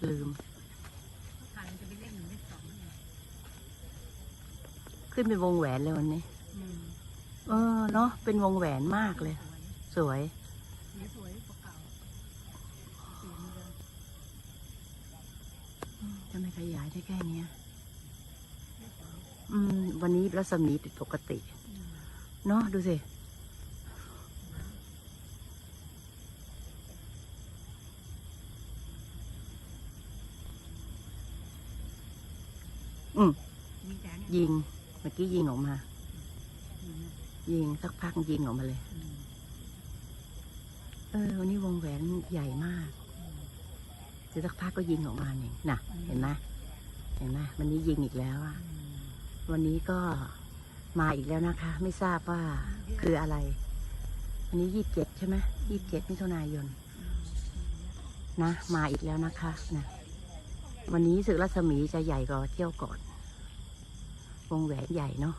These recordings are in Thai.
เออลืมผ่านจะไปเล่นหนึ่งเล่นสองนั่นเองขึ้นเป็นวงแหวนเลยวันนี้อืมเออเนาะเป็นวงแหวนมากเลย สวยสวยสีสวยกว่าเก่าสีเหมือนเดิมจะไม่ขยายได้แค่เนี้ยอืม วันนี้รัศมีปกติอืมเนาะดูสิ อืมมีแสงยิง เมื่อกี้ยิงออกมาอืมยิงสักพักยิงออกมาเลยอืมเออวันนี้วงแหวนใหญ่มากเดี๋ยวสักพักก็ยิงออกมาเนี่ยน่ะ เห็นไหมเห็นไหมวันนี้ยิงอีกแล้วอะอืมวันนี้ก็มาอีกแล้วนะคะ ไม่ทราบว่าคืออะไร วันนี้ยี่สิบเจ็ดใช่ไหมยี่สิบเจ็ดมิถุนายนอืมนะ มาอีกแล้วนะคะนะวันนี้สึกรัศมีจะใหญ่กว่าเที่ยวก่อน วงแหวนใหญ่เนาะ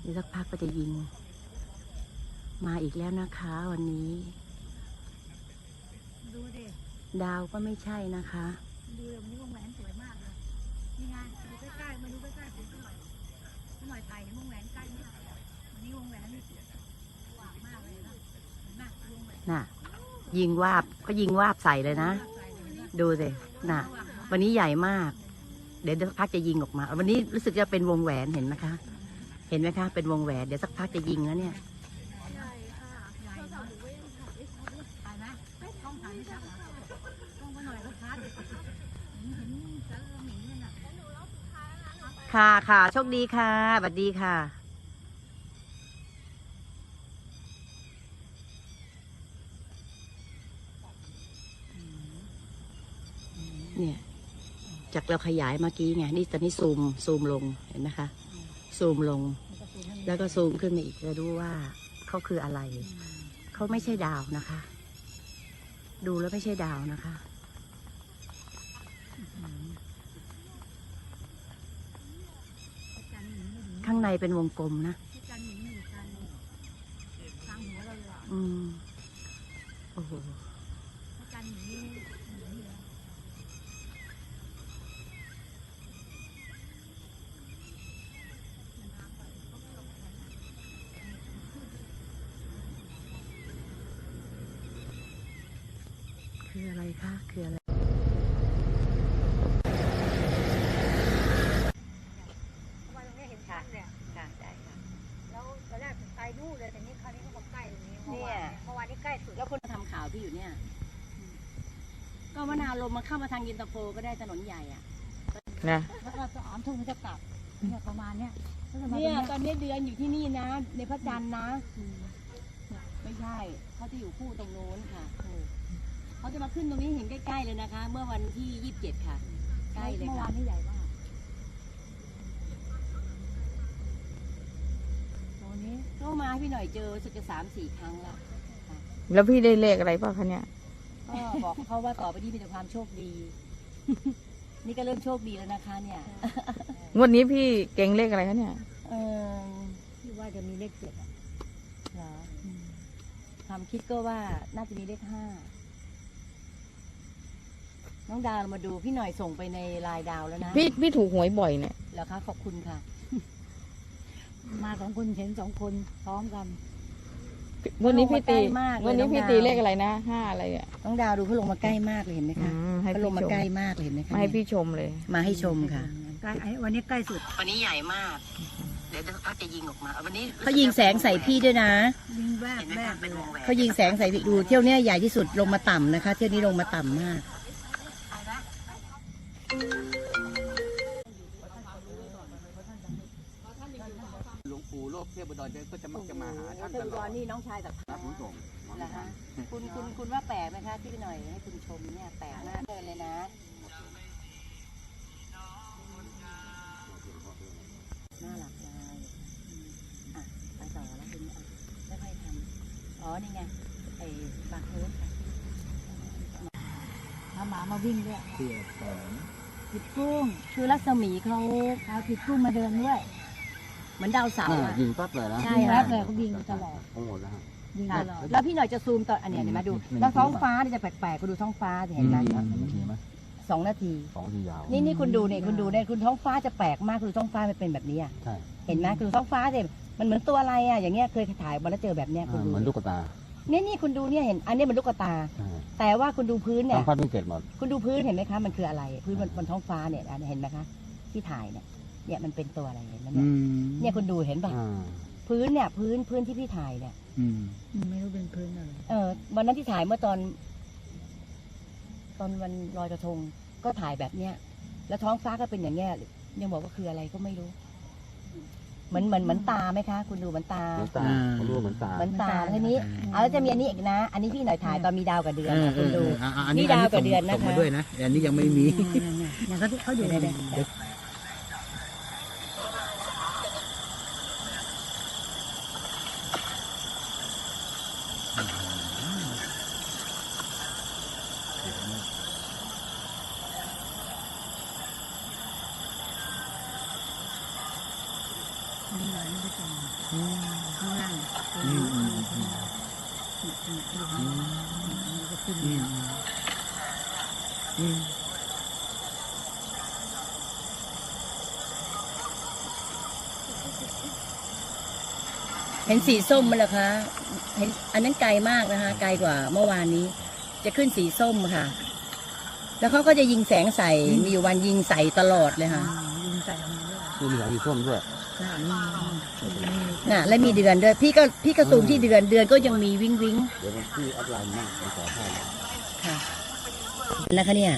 เดี๋ยวสักพักก็จะยิง มาอีกแล้วนะคะวันนี้ดูดิดาวก็ไม่ใช่นะคะดูแบบนี้วงแหวนสวยมากเลยนี่ไงดูใกล้ๆมาดูใกล้ๆผมหน่อยหน่อยไทยเนี่ยวงแหวนใกล้มากวันนี้วงแหวนนี่หวานมากเลยนะเห็นไหมวงแหวนน่ะ ยิงวาบก็ยิงวาบใส่เลยนะใส่เลยนะดูสิน่ะ วันนี้ใหญ่มาก เดี๋ยวสักพักจะยิงออกมา วันนี้รู้สึกจะเป็นวงแหวนเห็นไหมคะ เห็นไหมคะ เป็นวงแหวนเดี๋ยวสักพักจะยิงแล้วเนี่ยใหญ่ค่ะใหญ่เนาะถ่ายไหมกล้องถ่ายไม่ชัดเหรอกล้องก็หน่อยก็ชัดเห็นเจอหมีนั่นน่ะค่ะค่ะโชคดีค่ะสวัสดีค่ะเนี่ย จากเราขยายเมื่อกี้ไงนี่ตอนนี้ซูมซูมลงเห็นไหมคะซูมลง แล้วก็ซูมขึ้นมาอีกจะดูว่าเขาคืออะไร เขาไม่ใช่ดาวนะคะ ดูแล้วไม่ใช่ดาวนะคะจันหมีไม่ดีข้างในเป็นวงกลมนะจันหมีไม่ดีจันทางหัวเราเลยอะอืมโอ้โห จันหมีหมีเลย คืออะไรคะคืออะไรวันนี้เห็นชัดเลยค่ะได้ค่ะแล้วตอนแรกไกลนู่นเลยแต่นี่คราวนี้เขาบอกใกล้ตรงนี้เนี่ยเมื่อวานนี้ใกล้สุดแล้วคนทำข่าวที่อยู่เนี่ย ก็มนาลมมาเข้ามาทางยินตาโฟก็ได้ถนนใหญ่อะนะแล้วก็สามทุ่มจะกลับเนี่ยประมาณเนี้ยก็จะมาเนี่ยตตรองนนี้เดือนอยู่ที่นี่นะ ในพระจันทร์นะอืมไม่ใช่เขาจะอยู่คู่ตรงโน้นค่ะถูก เขาจะมาขึ้นตรงนี้เห็นใกล้ๆเลยนะคะ เมื่อวันที่ยี่สิบเจ็ดค่ะ ใกล้เลยเมื่อค่ะวานนี้ใหญ่มากตัวนี้ก็มาให้พี่หน่อยเจอรู้สึกจะสามสี่ครั้งละแล้วพี่ได้เลขอะไรเปล่ะคะเนี่ย ก็บอกเขาว่าต่อไปนี้มีแต่ความโชคดี นี่ก็เริ่มโชคดีแล้วนะคะ เนี่ยงวดนี้พี่เก่งเลขอะไรคะเนี่ย เออที่ว่าจะมีเลขเจ็ดอะเหรอความคิดก็ว่าน่าจะมีเลขห้า น้องดาวเรามาดูพี่หน่อยส่งไปในไลน์ดาวแล้วนะพี่พี่ถูกหวยบ่อยเนี่ยแล้วคะขอบคุณค่ะ มาสองคนเห็นสองคนพร้อมกันงวดนี้พี่ตีใกล้มากเลยงวดนี้พี่น้องดาวตีเลขอะไรนะห้าอะไรอะน้องดาวดูเขาลงมาใกล้มากเลยเห็นไหมอืคะมให้เขาลพี่งมาชมใกล้มากเลยเห็นไหมคะมาให้พี่ชมเลย มาให้ชมค่ะใกล้ไอ้วันนี้ใกล้สุด วันนี้ใหญ่มาก เดี๋ยวสักพักจะยิงออกมา วันนี้เขายิงแสงใส่พี่ด้วยนะ ยิงแวบเห็นไหมแวคะบเป็นวงแหวนเขายิงแสงใส่พี่ดูเที่ยวเนี้ยใหญ่ที่สุดลงมาต่ำนะคะ เที่ยวนี้ลงมาต่ำมาก งปู่โลกเทพบุตรก็จะมักจะมาหาท่านเทตพลกอรดนี่น้องชายจากรับผู้ส่งเหรอฮะคุณคุณคุณว่าแปลกไหมคะที่พี่หน่อยให้คุณชมเนี่ยแปลกมากเลยนะน่ารักเลยอืมอะไปต่อแล้วคุณอะค่อยๆทำอ๋อนี่ไงไอ้บางเอิร์ธค่ะเอาหมามาวิ่งด้วยเที่ยวสองผิดกุ้งคือรัศมีเขาเอาผิดกุ้งมาเดินด้วย เหมือนดาวเสาร์อะ ยิงปั๊บเลยนะใช่ ยิงค่ะรับเลยเขาวิ่งตลอดทั้งหมดแล้วฮะค่ะแล้วพี่หน่อยจะซูมตอนอันเนี้ยเดี๋ยวมาดู แล้วท้องฟ้าเนี่ยจะแปลกๆคุณดูท้องฟ้าสิเห็นไหมไหมสองนาที สองทียาวนี่นี่คุณดูเนี่ยคุณดูเนี่ยคุณท้องฟ้าจะแปลกมากคุณดูท้องฟ้ามันเป็นแบบนี้อะใช่เห็นไหมคุณดูท้องฟ้าเนี่ยมันเหมือนตัวอะไรอะอย่างเงี้ยเคยถ่ายมาแล้วเจอแบบเนี้ยคุณอ่าดูเหมือนลูกตาเนี่ยนี่คุณดูเนี่ยเห็นอันเนี้ยมันลูกตา ใช่แต่ว่าคุณดูพื้นเนี่ทายงพัดไม่เสร็จหมด คุณดูพื้นเห็นไหมคะ มันคืออะไร พื้นบนบนท้องฟ้าเนี่ยอันนี้เห็นไหมคะ ที่ถ่ายเนี่ย เนี่ยมันเป็นตัวอะไรเห็นไหมเนี่ยเนี่ยคุณดูเห็นป่ะอ่าพื้นเนี่ยพื้นพื้นที่พี่ถ่ายเนี่ยอืมไม่รู้เป็นพื้นอะไรเออวันนั้นที่ถ่ายเมื่อตอน ตอนวันลอยกระทงก็ถ่ายแบบเนี้ยแล้วท้องฟ้าก็เป็นอย่างเงี้ยยังบอกว่าคืออะไรก็ไม่รู้เหมือนเหมือนเหมือนตาไหมคะ คุณดูเหมือนตาเหมือนตาผมรู้ว่าเหมือนตาเหมือนตาทีนี้เอาแล้วจะมีอันนี้อีกนะ อันนี้พี่หน่อยถ่ายตอนมีดาวกับเดือนนะคุณดูอะอะนี่ดาวกับเดือนนะคะส่งมาด้วยนะอันนี้ยังไม่มีเนี่ยเขาเขาอยู่ในเด็ก อืมอืมอืมอืมอืมเห็นสีส้มมั้ยล่ะคะเห็นอันนั้นไกลมากนะคะ ไกลกว่าเมื่อวานนี้ จะขึ้นสีส้มค่ะ แล้วเขาก็จะยิงแสงใส่มีอยู่วันยิงใส่ตลอดเลยค่ะที่มีหางสีส้มด้วย น่ะและมีเดือนด้วยพี่ก็พี่ก็ซูมที่เดือนเดือนก็ยังมีวิ้งวิ้งเดี๋ยวผมที่อัพไลน์มั่งผมขอให้ค่ะนะคะเนี่ย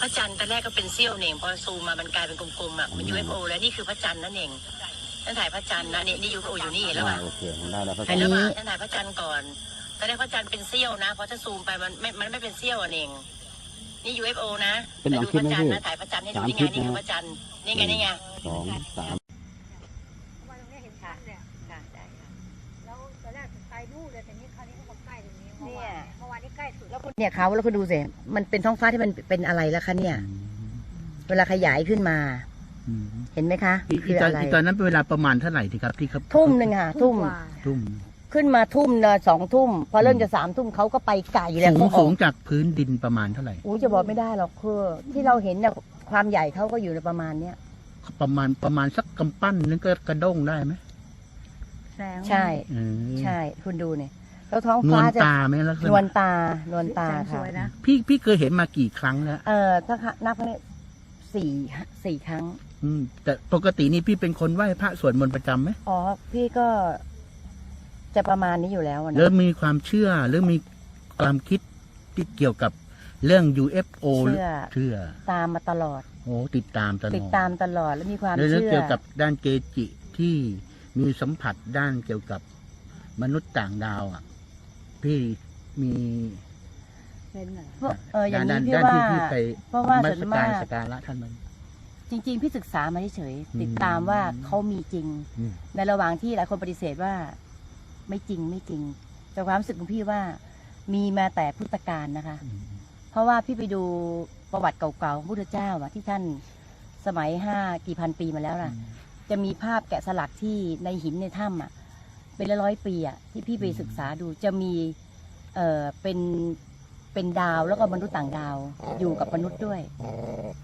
พระจันทร์ตอนแรกก็เป็นเสี้ยวเน่งพอซูมมามันกลายเป็นกลมๆอะมัน UFO แล้วนี่คือพระจันทร์นั่นเองท่านถ่ายพระจันทร์นะนี่นี่ UFO อยู่นี่เห็นแล้วอ่าป่ะโอเคผมได้แล้วพระอันจันทนี้ร์ท่านถ่ายพระจันทร์ก่อนตอนแรกพระจันทร์เป็นเสี้ยวนะพอถ้าซูมไปมันไม่มันไม่เป็นเสี้ยวอะเอง นี่ UFO นะเป็นหลังดูคลิพประจันทร์พี่นะถ่ายพระจันทร์ให้ดูสามนี่คลิไงปนี่คือนะพระจันทร์นี่ไงนี่ไงสองสามค่ะค่ะได้ค่ะแล้วตอนแรกไกลนู่นเลยแต่นี้คราวนี้ก็มาใกล้ตรงนี้เมื่อเนี่วายนเมื่อวานนี้ใกล้สุดแล้วคุณเนี่ยเขาแล้วคุณดูสิมันเป็นท้องฟ้าที่มันเป็นอะไรแล้วคะเนี่ย เวลาขยายขึ้นมาอืมเห็นไหมคะอีคือตอนอะไรอีตอนนั้นเป็นเวลาประมาณเท่าไหร่ที่ครับที่ครับทุ่มหนึ่งค่ะทุ่มกว่าทุ่ม ขึ้นมาทุ่มเนอะสองทุ่มพอเริ่มจะสามทุ่มเขาก็ไปไกลแล้วสูงเขาอสูอกงจากพื้นดินประมาณเท่าไหร่อู้จะบอกไม่ได้หรอกคือ ที่เราเห็นเนี่ยความใหญ่เขาก็อยู่ในประมาณเนี้ยประมาณประมาณสักกำปั้นนึงก็กระด้งได้ไหมแสงใช่เออใช่ คุณดูเนี่ยแล้วท้องนวฟ้าลจะตาไหมลักษนวลณะตานวลตาแสงสค่ะวยนะพี่พี่เคยเห็นมากี่ครั้งแล้วเออถ้านับเนี่ยสี่สี่ครั้ง อืมแต่ปกตินี่พี่เป็นคนไหว้พระสวดมนต์ประจำไหมอ๋อพี่ก็ จะประมาณนี้อยู่แล้วอะแล้นะวมีความเชื่อหรือมีความคิดที่เกี่ยวกับเรื่อง UFO เชื่อเชื่อตามมาตลอด โอ้ติดตามตลอดติดตามตลอดแล้วมีความแล้วเรื่องเชื่อ เกี่ยวกับด้านเกจิที่มีสัมผัสด้านเกี่ยวกับมนุษย์ต่างดาวอะพี่มีเป็นเหรอ เพราะเอออย่างด้านี้นพี่ด้านว่า ที่พี่ไปเพราะว่ามัส่วนสการมากสการะท่านมัน จริง ๆ พี่ศึกษามาเฉยๆอืมติดตามว่าเขามีจริง อืม ในระหว่างที่หลายคนปฏิเสธว่า ไม่จริงไม่จริง แต่ความรู้สึกของพี่ว่ามีมาแต่พุทธกาลนะคะอืมเพราะว่าพี่ไปดูประวัติเก่าๆของพุทธเจ้าอะที่ท่านสมัยห้ากี่พันปีมาแล้วล่ะ จะมีภาพแกะสลักที่ในหินในถ้ำอะเป็นร้อยๆปีอะที่พี่ไปศึกษาดูจะมีเอ่อเป็นเป็นดาวแล้วก็มนุษย์ต่างดาวอยู่กับมนุษย์ด้วย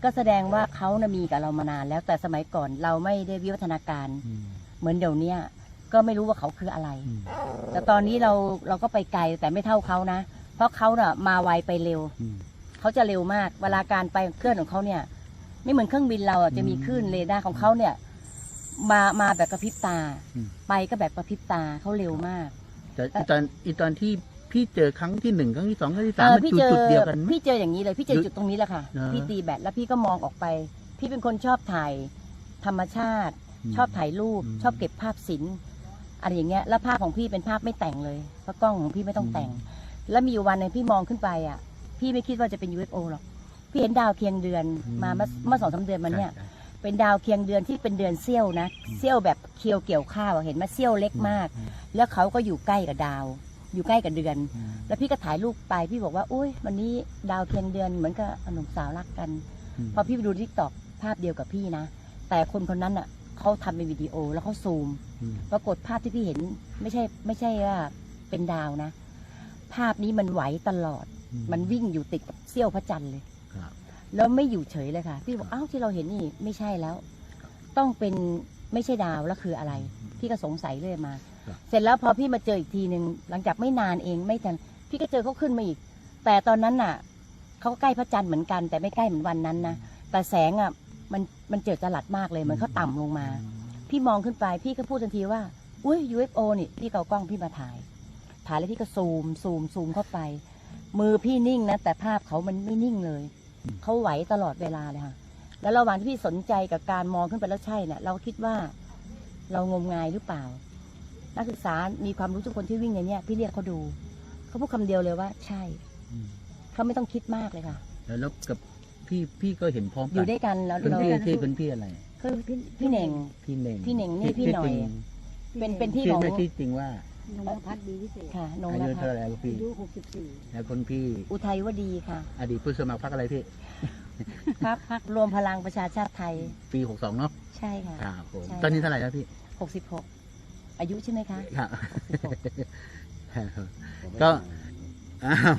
ก็แสดงว่าเขานะมีกับเรามานานแล้วแต่สมัยก่อนเราไม่ได้วิวัฒนาการอืมเหมือนเดี๋ยวเนี้ย ก็ไม่รู้ว่าเขาคืออะไรอืมแต่ตอนนี้เราเราก็ไปไกลแต่ไม่เท่าเขานะ เพราะเขาเน่ะมาไวไปเร็วอืมเขาจะเร็วมาก เวลาการไปเคลื่อนของเขาเนี่ย ไม่เหมือนเครื่องบินเราอะจะมีคลื่นเรดาร์ของเขาเนี่ย มามาแบบกระพริบตาอืมไปก็แบบกระพริบตาเขาเร็วมากแต่อีตอนอีตอนที่พี่เจอครั้งที่หนึ่งครั้งที่สองครั้งที่สามเออมันพี่จุดเจอจุดเดียวกันไหมพี่เจออย่างนี้เลยพี่เจอหรือจุดตรงนี้แหละค่ะเหรอพี่ตีแบตแล้วพี่ก็มองออกไป พี่เป็นคนชอบถ่ายธรรมชาติมชอบถ่ายรูปอืมชอบเก็บภาพศิลป์ อะไรอย่างเงี้ยแล้วภาพของพี่เป็นภาพไม่แต่งเลยเพราะกล้องของพี่ไม่ต้องแต่ง แล้วมีอยู่วันหนึงพี่มองขึ้นไปอะ พี่ไม่คิดว่าจะเป็น UFO หรอกพี่เห็นดาวเคียงเดือนมาเมื่อเมื่อสองสามเดือนมาเนี่ยใช่เป็นดาวเคียงเดือนที่เป็นเดือนเสี้ยวนะอืมเสี้ยวแบบเคียวเกี่ยวข้าวอะเห็นไหมเสี้ยวเล็กมากอืมแล้วเขาก็อยู่ใกล้กับดาว อยู่ใกล้กับเดือนอืมแล้วพี่ก็ถ่ายรูปไปพี่บอกว่าอุ้ยวันนี้ดาวเคียงเดือนเหมือนกับหนุ่มสาวรักกันอืมพอพี่ไปดูทิกตอกภาพเดียวกับพี่นะ แต่คนคนนั้นอะ เขเขาทำเป็นวิดีโอแล้วเขาซูม อืม ปรากฏภาพที่พี่เห็นไม่ใช่ไม่ใช่ว่าเป็นดาวนะ ภาพนี้มันไหวตลอดมันวิ่งอยู่ติดกับเสี้ยวพระจันทร์เลย ครับ แล้วไม่อยู่เฉยเลยค่ะ พี่บอกอ้าวที่เราเห็นนี่ไม่ใช่แล้ว ต้องเป็นไม่ใช่ดาวแล้วคืออะไร พี่ก็สงสัยเรื่อยมา ครับ เสร็จแล้วพอพี่มาเจออีกทีหนึ่งหลังจากไม่นานเองไม่ทันพี่ก็เจอเขาขึ้นมาอีก แต่ตอนนั้นน่ะเขาก็ใกล้พระจันทร์เหมือนกัน แต่ไม่ใกล้เหมือนวันนั้นนะแต่แสงอะ มันมันเจิดจรัสมากเลยเหมันเขาต่ำลงมา พี่มองขึ้นไปพี่ก็พูดทันทีว่าอุ้ย UFO นี่พี่ก็เอากล้องพี่มาถ่าย ถ่ายแล้วพี่ก็ซูมซูมซูมเข้าไป มือพี่นิ่งนะ แต่ภาพเขามันไม่นิ่งเลย เขาไหวตลอดเวลาเลยค่ะ แล้วระหว่างที่พี่สนใจกับการมองขึ้นไปแล้วใช่เนี่ยเราก็คิดว่าเรางมงายหรือเปล่า นักศึกษา มีความรู้ทุกคนที่วิ่งในเนี้ยพี่เรียกเขาดู เขาพูดคำเดียวเลยว่า ใช่อืมเขาไม่ต้องคิดมากเลยค่ะ แล้วแล้วกับ พี่พี่ก็เห็นพร้อมอกัยู่ด้วยกันแล้วเป็นเราพี่ที่เป็นพี่อะไร คือพี่พี่เน่ง พี่เน่งพี่เน่งนี่พี่หน่อยชื่เป็นเป็นพี่จริงของไม่ที่จริงว่านงพัฒน์ดีวิเศษค่ะนงอานะยุคะเท่าไหร่แล้วพี่อายุหกสิบสี่แล้วคนพี่อุทัยวดีค่ะอดีตผู้สมัครพรรคอะไรพี่ พักพักรวมพลังประชาชาติไทยปีหกสองเนาะใช่ค่ะ ครับผมใช่ ตอนนี้เท่าไหร่แล้วพี่หกสิบหกอายุใช่ไหมคะ ครับหกสิบหกก็อ้าว